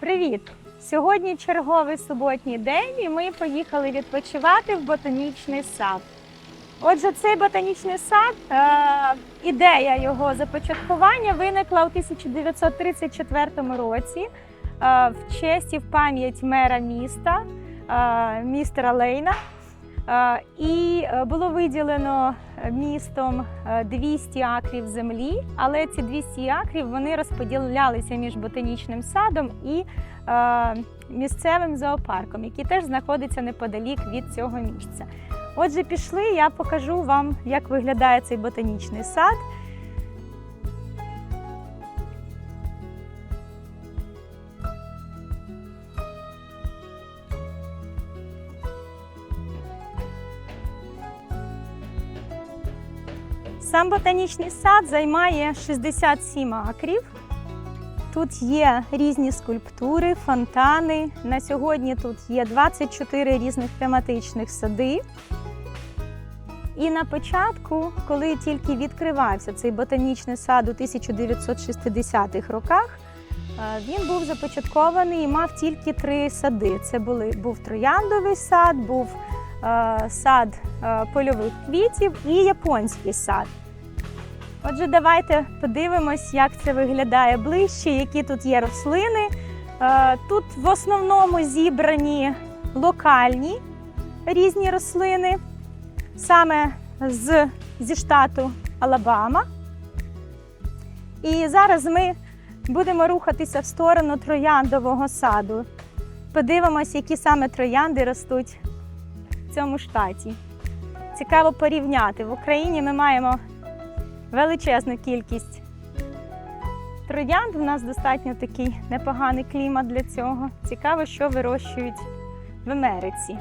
Привіт! Сьогодні черговий суботній день, і ми поїхали відпочивати в ботанічний сад. Отже, цей ботанічний сад, е, ідея його започаткування виникла у 1934 році е, в честь і в пам'ять мера міста, е, містера Лейна. І було виділено містом е, 200 акрів землі, але ці 200 акрів вони розподілялися між ботанічним садом і е, місцевим зоопарком, який теж знаходиться неподалік від цього місця. Отже, пішли, я покажу вам, як виглядає цей ботанічний сад. Сам ботанічний сад займає 67 акрів. Тут є різні скульптури, фонтани. На сьогодні тут є 24 різних тематичних сади. І на початку, коли тільки відкривався цей ботанічний сад у 1960-х роках, е, він був започаткований і мав тільки три сади. Це були, був трояндовий сад, був е, сад е, польових квітів і японський сад. Отже, давайте подивимось, як це виглядає ближче, які тут є рослини. Е, Тут в основному зібрані локальні різні рослини, саме з, зі штату Алабама. І зараз ми будемо рухатися в сторону трояндового саду. Подивимось, які саме троянди ростуть в цьому штаті. Цікаво порівняти. В Україні ми маємо величезну кількість троянд. У нас достатньо такий непоганий клімат для цього. Цікаво, що вирощують в Америці.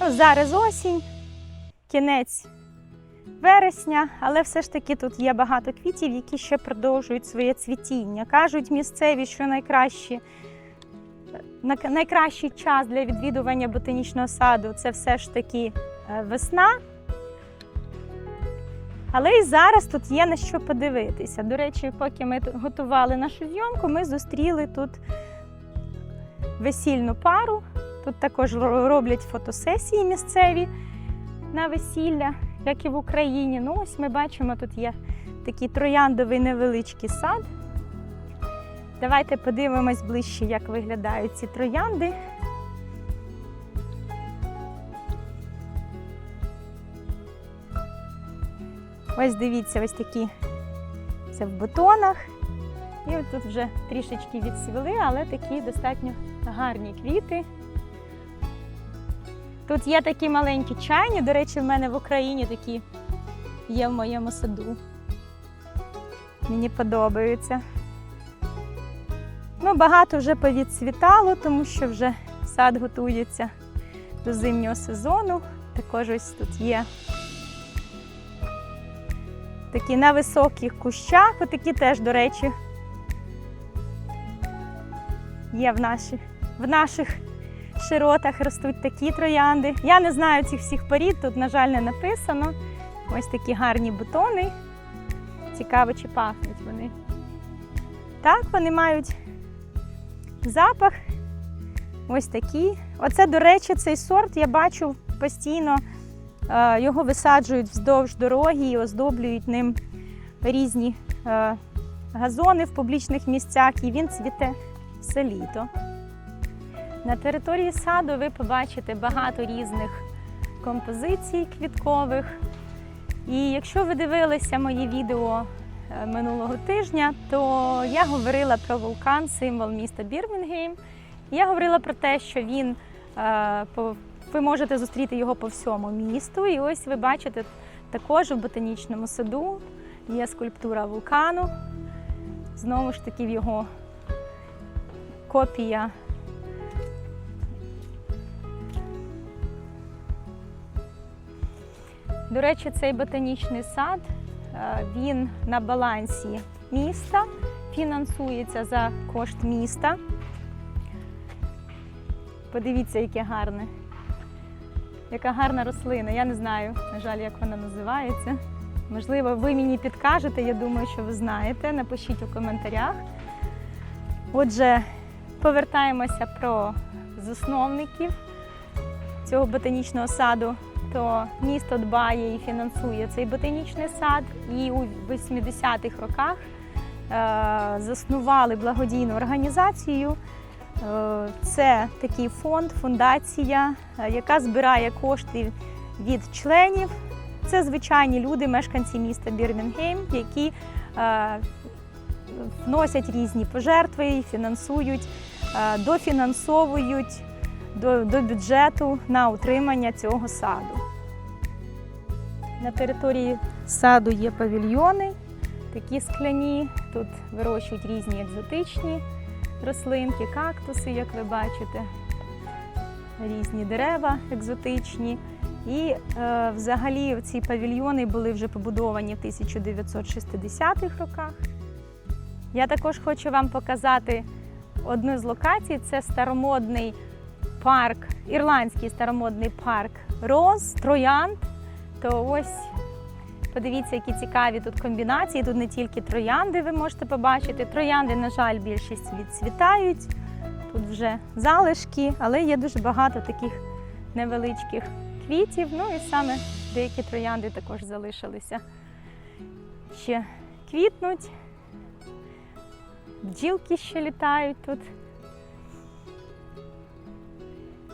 Ну, зараз осінь, кінець вересня, але все ж таки тут є багато квітів, які ще продовжують своє цвітіння. Кажуть місцеві, що найкращі. Найкращий час для відвідування ботанічного саду це все ж таки е, весна, але і зараз тут є на що подивитися. До речі, поки ми готували нашу зйомку, ми зустріли тут весільну пару. Тут також роблять фотосесії місцеві на весілля, як і в Україні. Ну, ось ми бачимо, тут є такий трояндовий невеличкий сад. Давайте подивимось ближче, як виглядають ці троянди. Ось дивіться, ось такі це в бутонах. І от тут вже трішечки відсвіли, але такі достатньо гарні квіти. Тут є такі маленькі чайні. До речі, в мене в Україні такі є в моєму саду. Мені подобаються. Ну, багато вже повідцвітало, тому що вже сад готується до зимнього сезону. Також ось тут є такі на високих кущах, отакі теж, до речі, є в, наші, в наших широтах ростуть такі троянди. Я не знаю цих всіх порід, тут, на жаль, не написано. Ось такі гарні бутони. Цікаво, чи пахнуть вони. Так, вони мають запах. Ось такі. Оце, до речі, цей сорт я бачу постійно. Е, Його висаджують вздовж дороги і оздоблюють ним різні е, газони в публічних місцях, і він цвіте все літо. На території саду ви побачите багато різних композицій квіткових. І якщо ви дивилися мої відео е, минулого тижня, то я говорила про вулкан, символ міста Бірмінгейм. Я говорила про те, що він ви можете зустріти його по всьому місту. І ось ви бачите також в ботанічному саду є скульптура вулкану. Знову ж таки, в його копія. До речі, цей ботанічний сад е, він на балансі міста, фінансується за кошт міста. Подивіться, яке гарне. Яка гарна рослина. Я не знаю, на жаль, як вона називається. Можливо, ви мені підкажете, я думаю, що ви знаєте. Напишіть у коментарях. Отже, повертаємося про засновників цього ботанічного саду, то місто дбає і фінансує цей ботанічний сад. І у 80-х роках е, заснували благодійну організацію. Е, Це такий фонд, фундація, е, яка збирає кошти від членів. Це звичайні люди, мешканці міста Бірмінгем, які е, вносять різні пожертви, фінансують, дофінансовують до, до бюджету на утримання цього саду. На території саду є павільйони, такі скляні. Тут вирощують різні екзотичні рослинки, кактуси, як ви бачите, різні дерева екзотичні. І е, взагалі ці павільйони були вже побудовані в 1960-х роках. Я також хочу вам показати одну з локацій. Це старомодний парк, ірландський старомодний парк Роз, Троянд. То ось подивіться, які цікаві тут комбінації. Тут не тільки троянди ви можете побачити. Троянди, на жаль, більшість відцвітають. Тут вже залишки, але є дуже багато таких невеличких квітів. Ну і саме деякі троянди також залишилися. Ще квітнуть. Бджілки ще літають тут.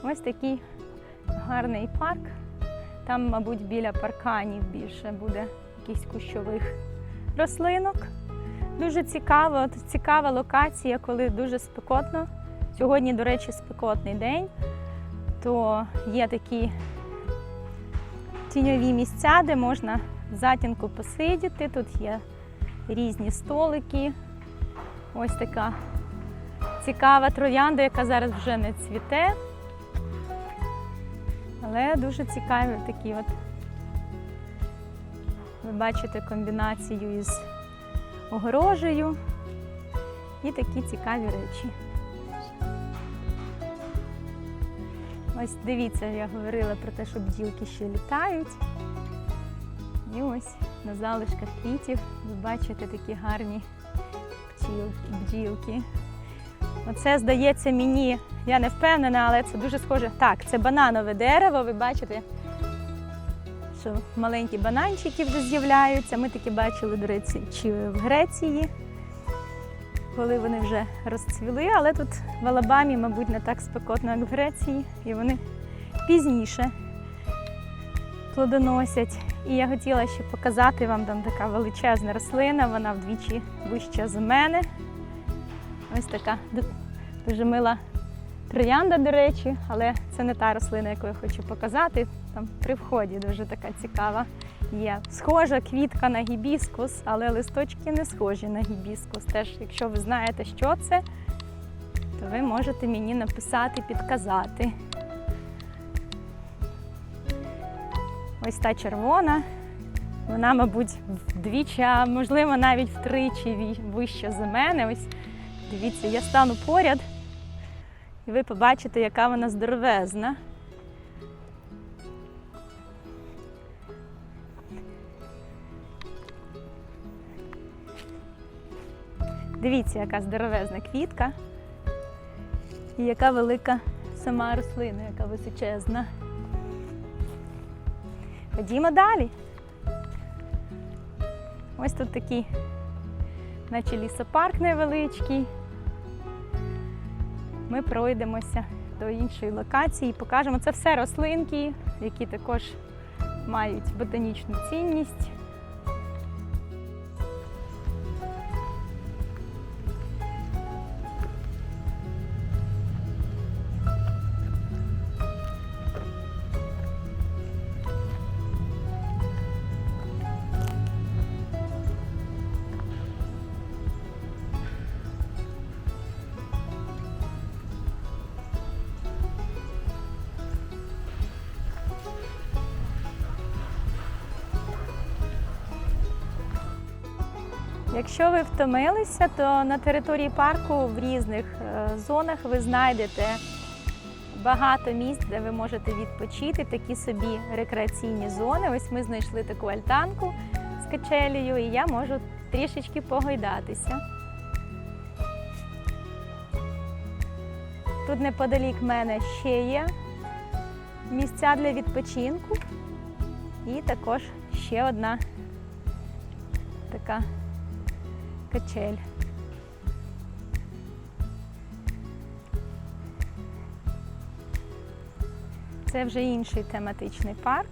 Ось такий гарний парк. Там, мабуть, біля парканів більше буде якихось кущових рослинок. Дуже цікаво, цікава локація, коли дуже спекотно. Сьогодні, до речі, спекотний день, то є такі тіньові місця, де можна в затінку посидіти. Тут є різні столики. Ось така цікава троянда, яка зараз вже не цвіте. Але дуже цікаві такі от. Ви бачите комбінацію із огорожею і такі цікаві речі. Ось дивіться, я говорила про те, що бджілки ще літають. І ось на залишках квітів ви бачите такі гарні бджіл- бджілки. Оце здається мені, я не впевнена, але це дуже схоже. Так, це бананове дерево, ви бачите, що маленькі бананчики вже з'являються. Ми такі бачили, до речі, чи в Греції, коли вони вже розцвіли, але тут в Алабамі, мабуть, не так спекотно, як в Греції, і вони пізніше плодоносять. І я хотіла ще показати вам там така величезна рослина, вона вдвічі вища за мене. Ось така дуже мила троянда, до речі, але це не та рослина, яку я хочу показати. Там при вході дуже така цікава є. Схожа квітка на гібіскус, але листочки не схожі на гібіскус. Теж, якщо ви знаєте, що це, то ви можете мені написати, підказати. Ось та червона. Вона, мабуть, вдвічі, а можливо навіть втричі вища за мене. Ось дивіться, я стану поряд, і ви побачите, яка вона здоровезна. Дивіться, яка здоровезна квітка. І яка велика сама рослина, яка височезна. Ходімо далі. Ось тут такий, наче лісопарк невеличкий. Ми пройдемося до іншої локації і покажемо. Це все рослинки, які також мають ботанічну цінність. Якщо ви втомилися, то на території парку в різних е, зонах ви знайдете багато місць, де ви можете відпочити, такі собі рекреаційні зони. Ось ми знайшли таку альтанку з качелею, і я можу трішечки погойдатися. Тут неподалік мене ще є місця для відпочинку. І також ще одна така качель. Це вже інший тематичний парк.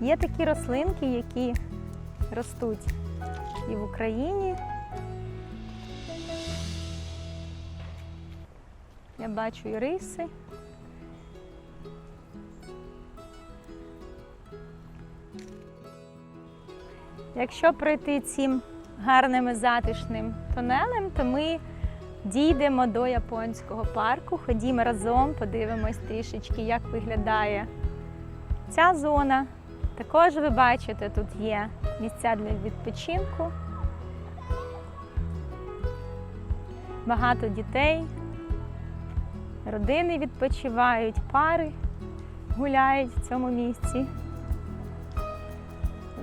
Є такі рослинки, які ростуть і в Україні. Я бачу і риси. Якщо пройти цим гарним і затишним тунелем, то ми дійдемо до японського парку. Ходімо разом, подивимось трішечки, як виглядає ця зона. Також ви бачите, тут є місця для відпочинку. Багато дітей, родини відпочивають, пари гуляють в цьому місці.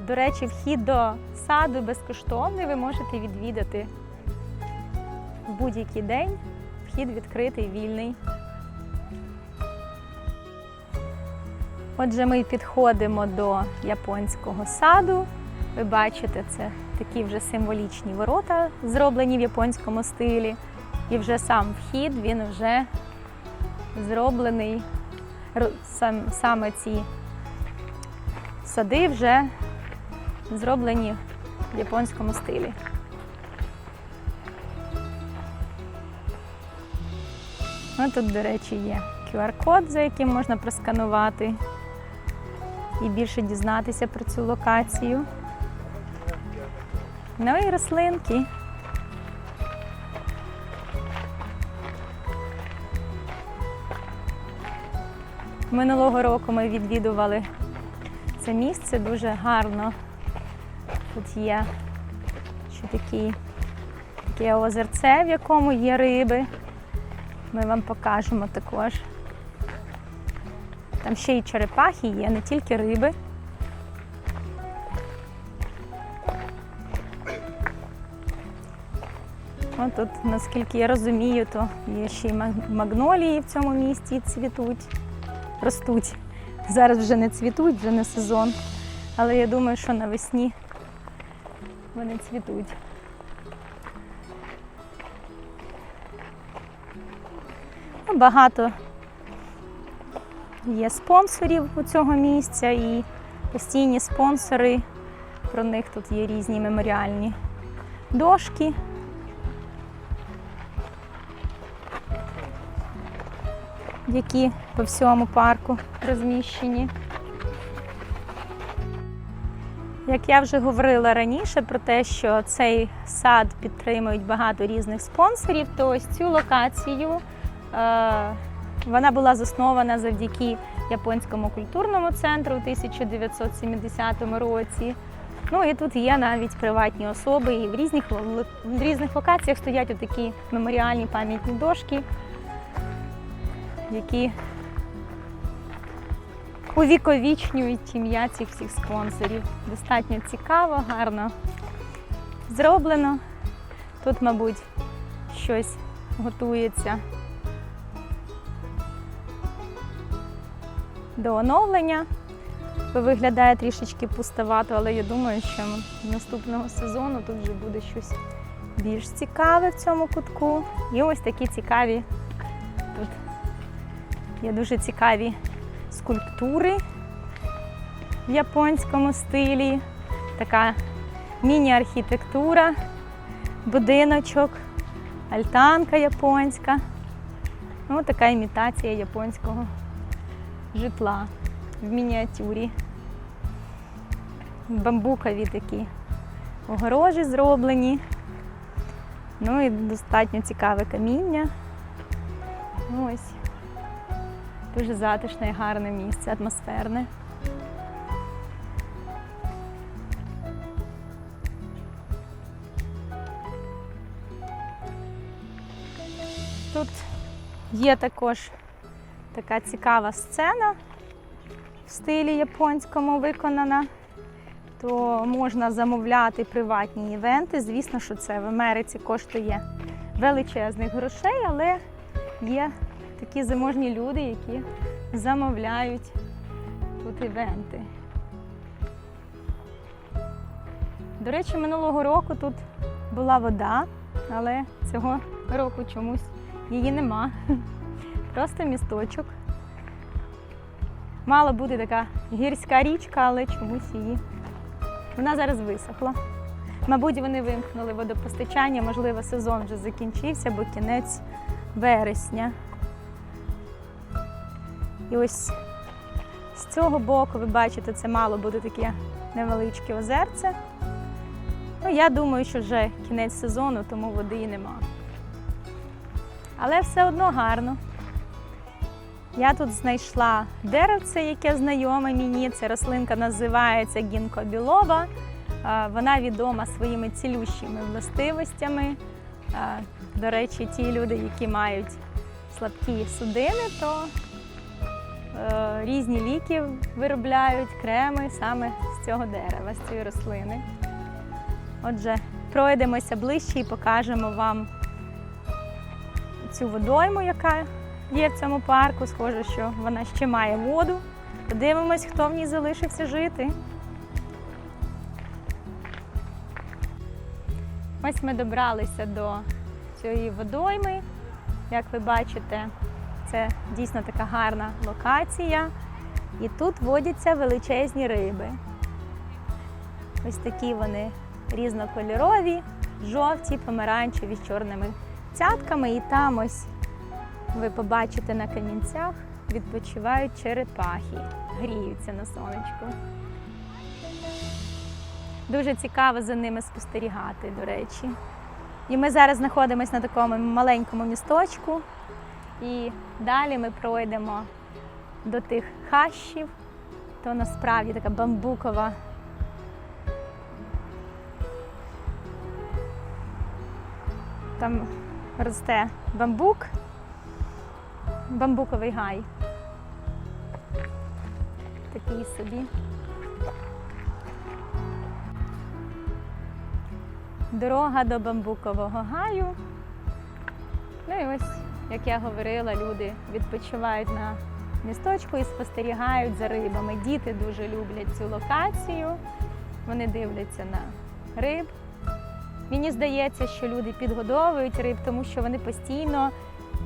До речі, вхід до саду безкоштовний, ви можете відвідати в будь-який день. Вхід відкритий, вільний. Отже, ми підходимо до японського саду. Ви бачите, це такі вже символічні ворота, зроблені в японському стилі. І вже сам вхід він вже зроблений. Саме ці сади вже зроблені в японському стилі. Ну, тут, до речі, є QR-код, за яким можна просканувати і більше дізнатися про цю локацію. Ну і рослинки. Минулого року ми відвідували це місце дуже гарно. Тут є ще такі, таке озерце, в якому є риби. Ми вам покажемо також. Там ще й черепахи є, не тільки риби. О, тут, наскільки я розумію, то є ще й магнолії в цьому місті цвітуть, ростуть. Зараз вже не цвітуть, вже не сезон. Але я думаю, що навесні вони цвітуть. Ну, Багато є спонсорів у цього місця і постійні спонсори. Про них тут є різні меморіальні дошки. Які по всьому парку розміщені. Як я вже говорила раніше про те, що цей сад підтримують багато різних спонсорів, то ось цю локацію е, вона була заснована завдяки японському культурному центру у 1970 році. Ну і тут є навіть приватні особи, і в різних, в різних локаціях стоять такі меморіальні пам'ятні дошки, які увіковічнюють ім'я цих всіх спонсорів. Достатньо цікаво, гарно зроблено. Тут, мабуть, щось готується до оновлення. Виглядає трішечки пустовато, але я думаю, що наступного сезону тут вже буде щось більш цікаве в цьому кутку. І ось такі цікаві тут є дуже цікаві скульптури в японському стилі, така міні-архітектура, будиночок, альтанка японська. Ну, така імітація японського житла в мініатюрі. Бамбукові такі огорожі зроблені. Ну і достатньо цікаве каміння. Ось. Дуже затишне і гарне місце, атмосферне. Тут є також така цікава сцена в стилі японському виконана. то можна замовляти приватні івенти. Звісно, що це в Америці коштує величезних грошей, але є такі заможні люди, які замовляють тут івенти. До речі, минулого року тут була вода, але цього року чомусь її нема. Просто місточок. Мала бути така гірська річка, але чомусь її. Вона зараз висохла. Мабуть, вони вимкнули водопостачання, можливо, сезон вже закінчився, бо кінець вересня. І ось з цього боку, ви бачите, це мало буде таке невеличке озерце. Ну, я думаю, що вже кінець сезону, тому води і нема. Але все одно гарно. Я тут знайшла деревце, яке знайоме мені. Ця рослинка називається гінкобілова. Е, Вона відома своїми цілющими властивостями. Е, До речі, ті люди, які мають слабкі судини, то різні ліки виробляють креми саме з цього дерева, з цієї рослини. Отже, пройдемося ближче і покажемо вам цю водойму, яка є в цьому парку. Схоже, що вона ще має воду. Подивимось, хто в ній залишився жити. Ось ми добралися до цієї водойми. Як ви бачите, це дійсно така гарна локація. І тут водяться величезні риби. Ось такі вони різнокольорові, жовті, помаранчеві з чорними цятками. І там ось ви побачите на камінцях відпочивають черепахи, гріються на сонечку. Дуже цікаво за ними спостерігати, до речі. І ми зараз знаходимося на такому маленькому місточку. І далі ми пройдемо до тих хащів. То насправді така бамбукова Там росте бамбук, бамбуковий гай. Такий собі. Дорога до бамбукового гаю. Ну і ось, як я говорила, люди відпочивають на місточку і спостерігають за рибами. Діти дуже люблять цю локацію. Вони дивляться на риб. Мені здається, що люди підгодовують риб, тому що вони постійно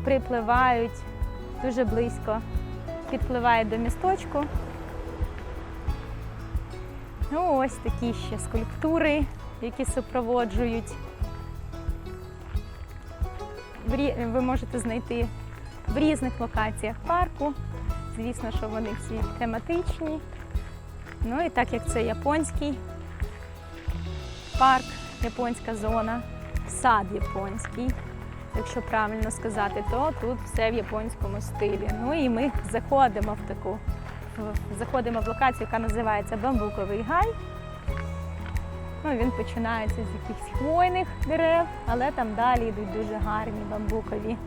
припливають дуже близько, підпливають до місточку. Ну, ось такі ще скульптури, які супроводжують. Ви можете знайти в різних локаціях парку. Звісно, що вони всі тематичні. Ну і так як це японський парк, японська зона, сад японський, якщо правильно сказати, то тут все в японському стилі. Ну і ми заходимо в таку, заходимо в локацію, яка називається Бамбуковий гай. Ну, він починається з якихось хвойних дерев, але там далі йдуть дуже гарні бамбукові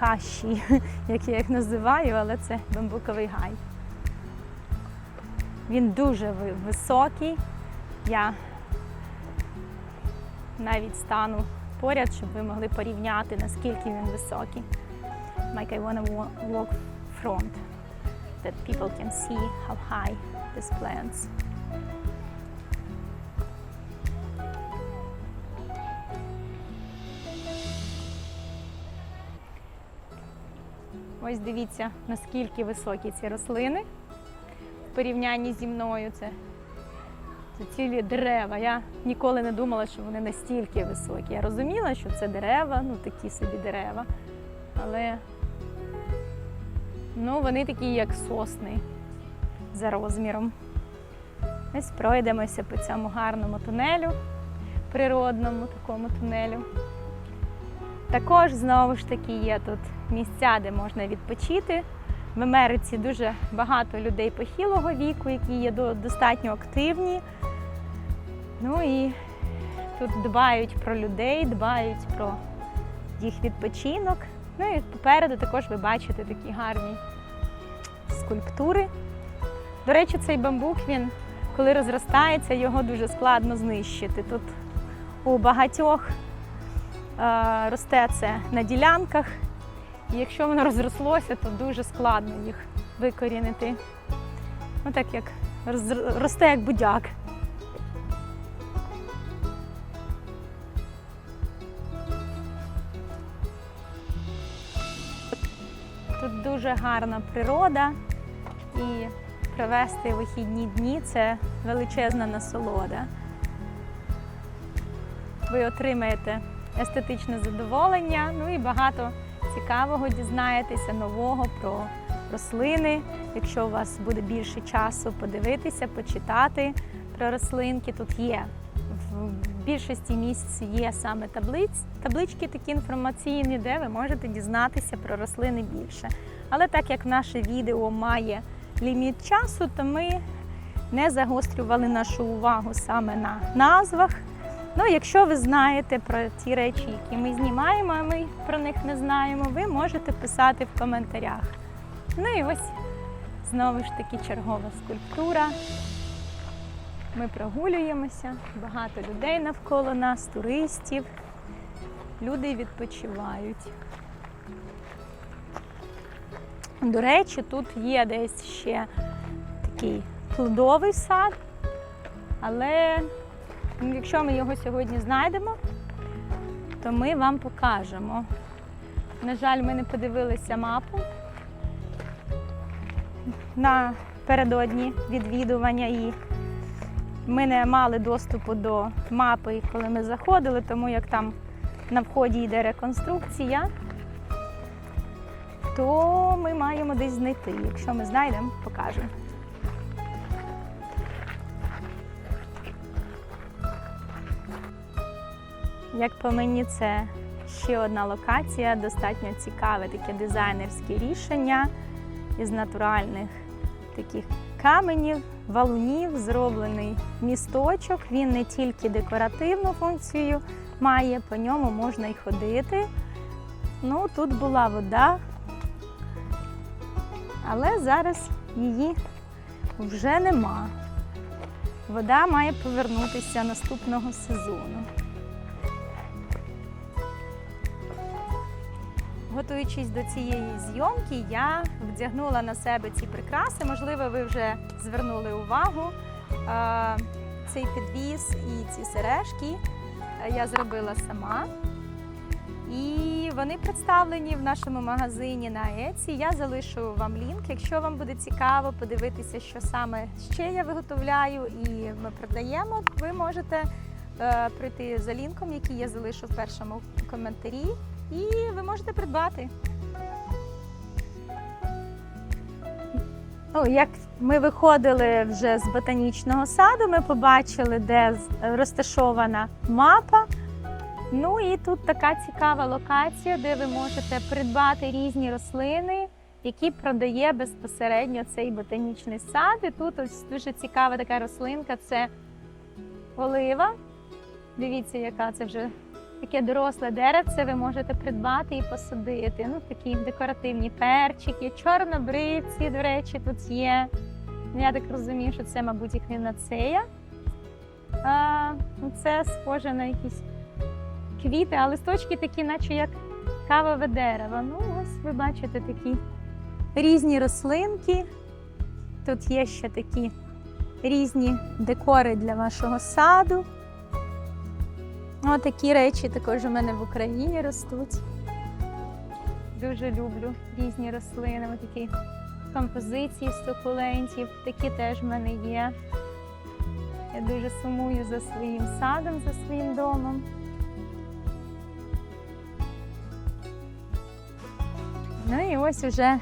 хащі, як я їх називаю, але це бамбуковий гай. Він дуже високий. Я навіть стану поряд, щоб ви могли порівняти, наскільки він високий. Like I wanna wa- walk front, that people can see how high this plants. Ось дивіться, наскільки високі ці рослини в порівнянні зі мною. Це, це цілі дерева. Я ніколи не думала, що вони настільки високі. Я розуміла, що це дерева, ну такі собі дерева. Але ну, вони такі, як сосни за розміром. Ось пройдемося по цьому гарному тунелю, природному такому тунелю. Також знову ж таки є тут місця, де можна відпочити. В Америці дуже багато людей похилого віку, які є достатньо активні. Ну і тут дбають про людей, дбають про їх відпочинок. Ну і попереду також ви бачите такі гарні скульптури. До речі, цей бамбук він, коли розростається, його дуже складно знищити. Тут у багатьох е, росте це на ділянках, і якщо воно розрослося, то дуже складно їх викорінити. Ну так як росте як будяк. Тут дуже гарна природа і провести вихідні дні це величезна насолода. Ви отримаєте естетичне задоволення, ну і багато цікавого дізнаєтеся нового про рослини. Якщо у вас буде більше часу подивитися, почитати про рослинки, тут є. В більшості місць є саме таблиць, таблички такі інформаційні, де ви можете дізнатися про рослини більше. Але так як наше відео має ліміт часу, то ми не загострювали нашу увагу саме на назвах. Ну, якщо ви знаєте про ті речі, які ми знімаємо, а ми про них не знаємо, ви можете писати в коментарях. Ну і ось знову ж таки чергова скульптура. Ми прогулюємося, багато людей навколо нас, туристів. Люди відпочивають. До речі, тут є десь ще такий плодовий сад, але ну, якщо ми його сьогодні знайдемо, то ми вам покажемо. На жаль, ми не подивилися мапу напередодні відвідування і ми не мали доступу до мапи, коли ми заходили, тому як там на вході йде реконструкція, то ми маємо десь знайти. Якщо ми знайдемо, покажемо. Як по мені, це ще одна локація, достатньо цікаве таке дизайнерське рішення із натуральних таких каменів, валунів, зроблений місточок. Він не тільки декоративну функцію має, по ньому можна й ходити. Ну, тут була вода, але зараз її вже нема. Вода має повернутися наступного сезону. Готуючись до цієї зйомки, я вдягнула на себе ці прикраси. Можливо, ви вже звернули увагу. Е, Цей підвіз і ці сережки е, я зробила сама. І вони представлені в нашому магазині на Etsy. Я залишу вам лінк. Якщо вам буде цікаво подивитися, що саме ще я виготовляю і ми продаємо, ви можете е, прийти за лінком, який я залишу в першому коментарі, і ви можете придбати. Ну, як ми виходили вже з ботанічного саду, ми побачили, де з- розташована мапа. Ну і тут така цікава локація, де ви можете придбати різні рослини, які продає безпосередньо цей ботанічний сад. І тут ось дуже цікава така рослинка це олива. Дивіться, яка це вже таке доросле деревце, ви можете придбати і посадити. Ну, такі декоративні перчики, чорнобривці, до речі, тут є. Я так розумію, що це, мабуть, ехінацея. А, ну, це схоже на якісь квіти, а листочки такі, наче як кавове дерево. Ну, ось ви бачите такі різні рослинки. Тут є ще такі різні декори для вашого саду. Ось такі речі також у мене в Україні ростуть. Дуже люблю різні рослини, ось такі композиції з сукулентів. Такі теж в мене є. Я дуже сумую за своїм садом, за своїм домом. Ну і ось уже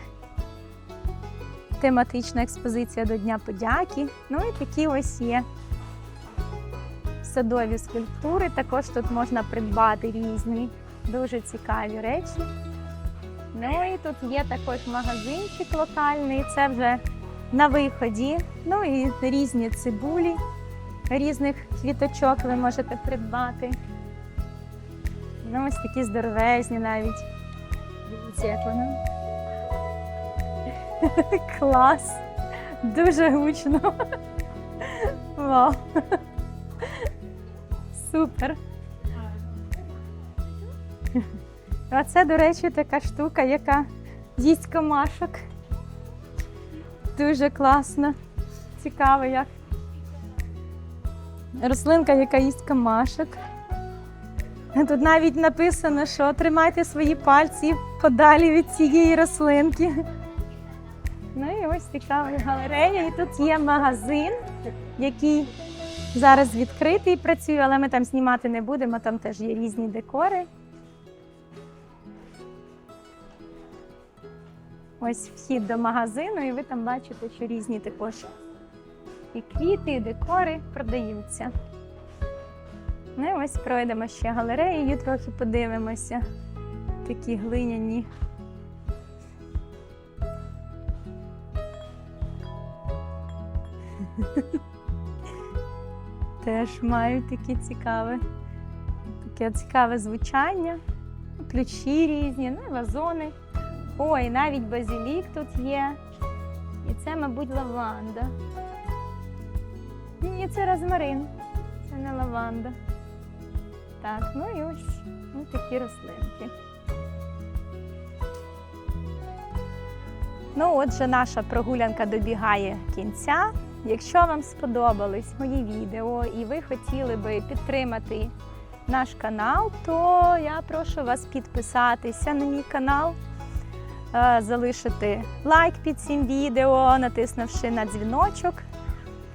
тематична експозиція до Дня подяки. Ну і такі ось є садові скульптури. Також тут можна придбати різні дуже цікаві речі. Ну і тут є також магазинчик локальний. Це вже на виході. Ну і різні цибулі, різних квіточок ви можете придбати. Ну, ось такі здоровезні навіть. Дивіться. Клас! Дуже гучно. Вау. Супер. А це, до речі, така штука, яка їсть комашок. Дуже класно. Цікаво, як. Рослинка, яка їсть камашок. Тут навіть написано, що тримайте свої пальці подалі від цієї рослинки. Ну і ось цікава галерея. І тут є магазин, який зараз відкритий працює, але ми там знімати не будемо, там теж є різні декори. Ось вхід до магазину, і ви там бачите, що різні також і квіти, і декори продаються. Ну і ось пройдемо ще галереєю, трохи подивимося. Такі глиняні. Теж мають такі цікаве, таке цікаве звучання, ключі різні, ну вазони. Ой, навіть базилік тут є. І це, мабуть, лаванда. Ні, це розмарин. Це не лаванда. Так, ну і ось ну, такі рослинки. Ну, отже, наша прогулянка добігає кінця. Якщо вам сподобались мої відео і ви хотіли би підтримати наш канал, то я прошу вас підписатися на мій канал, е, залишити лайк під цим відео, натиснувши на дзвіночок.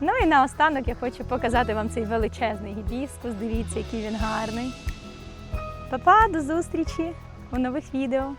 Ну і наостанок я хочу показати вам цей величезний гібіскус. Дивіться, який він гарний. Па-па, до зустрічі у нових відео.